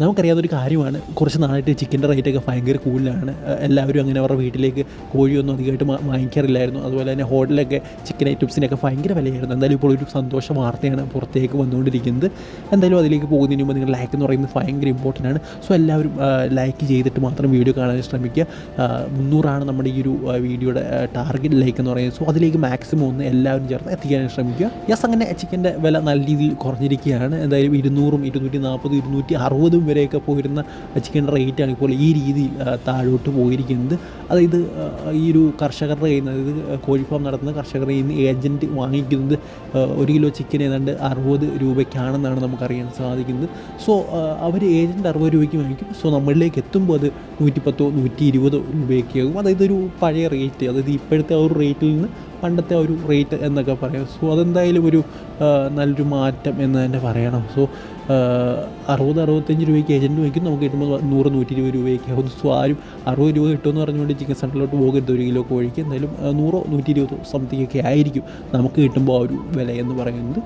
നമുക്കറിയാവുന്നൊരു കാര്യമാണ് കുറച്ച് നാളായിട്ട് ചിക്കന്റെ റേറ്റൊക്കെ ഭയങ്കര കൂടുതലാണ്. എല്ലാവരും അങ്ങനെ അവരുടെ വീട്ടിലേക്ക് കോഴിയൊന്നും അധികമായിട്ട് വാങ്ങിക്കാറില്ലായിരുന്നു. അതുപോലെ തന്നെ ഹോട്ടലിലൊക്കെ ചിക്കൻ ഐറ്റംസിനൊക്കെ ഭയങ്കര വിലയായിരുന്നു. എന്തായാലും ഇപ്പോൾ ഒരു സന്തോഷ വാർത്തയാണ് പുറത്തേക്ക് വന്നുകൊണ്ടിരിക്കുന്നത്. എന്തായാലും അതിലേക്ക് പോകുന്നതിന് മുമ്പ് നിങ്ങൾ ലൈക്ക് എന്ന് പറയുന്നത് ഭയങ്കര ഇമ്പോർട്ടന്റ് ആണ്. സോ എല്ലാവരും ലൈക്ക് ചെയ്തിട്ട് മാത്രം വീഡിയോ കാണാൻ ശ്രമിക്കുക. മുന്നൂറാണ് നമ്മുടെ ഈ ഒരു വീഡിയോയുടെ ടാർഗറ്റ് ലൈക്ക് എന്ന് പറയുന്നത്. സോ അതിലേക്ക് മാക്സിമം ഒന്ന് എല്ലാവരും ചേർത്ത് എത്തിക്കാൻ ശ്രമിക്കുക. യെസ് അങ്ങനെ ചിക്കന്റെ വില നല്ല രീതിയിൽ കുറഞ്ഞിരിക്കുകയാണ്. എന്തായാലും ഇരുന്നൂറും ഇരുന്നൂറ്റി നാൽപ്പതും ഇരുന്നൂറ്റി അറുപതും വരെയൊക്കെ പോയിരുന്ന ചിക്കൻ റേറ്റാണ് ഇപ്പോൾ ഈ രീതിയിൽ താഴോട്ട് പോയിരിക്കുന്നത്. അതായത് ഈ ഒരു കർഷകരുടെ കയ്യിൽ നിന്ന് അതായത് കോഴി ഫാം നടത്തുന്ന കർഷകരുടെ കയ്യിൽ നിന്ന് ഏജന്റ് വാങ്ങിക്കുന്നത് ഒരു കിലോ ചിക്കൻ ഏതാണ്ട് അറുപത് രൂപയ്ക്കാണെന്നാണ് നമുക്കറിയാൻ സാധിക്കുന്നത്. സോ അവർ ഏജന്റ് അറുപത് രൂപയ്ക്ക് വാങ്ങിക്കും. സോ നമ്മളിലേക്ക് എത്തുമ്പോൾ അത് നൂറ്റിപ്പത്തോ നൂറ്റി ഇരുപതോ രൂപയൊക്കെ ആകും അതായത് ഒരു പഴയ റേറ്റ് അതായത് ഇപ്പോഴത്തെ ആ ഒരു റേറ്റിൽ നിന്ന് പണ്ടത്തെ ഒരു റേറ്റ് എന്നൊക്കെ പറയാം. സോ അതെന്തായാലും ഒരു നല്ലൊരു മാറ്റം എന്ന് തന്നെ പറയണം. സോ അറുപത് അറുപത്തഞ്ച് രൂപയ്ക്ക് ഏജന്റ് വയ്ക്കും നമുക്ക് കിട്ടുമ്പോൾ നൂറ് നൂറ്റി ഇരുപത് രൂപയൊക്കെ ആവും. സോ ആരും അറുപത് രൂപ കിട്ടുമെന്ന് പറഞ്ഞുകൊണ്ട് ചിക്കൻ സെന്ററിലോട്ട് പോകരുത്. ഒരു കിലോ കോഴിക്ക് എന്തായാലും നൂറോ നൂറ്റി ഇരുപതോ സംതിങ് ഒക്കെ ആയിരിക്കും നമുക്ക് കിട്ടുമ്പോൾ ആ ഒരു വില എന്ന് പറയുന്നത്.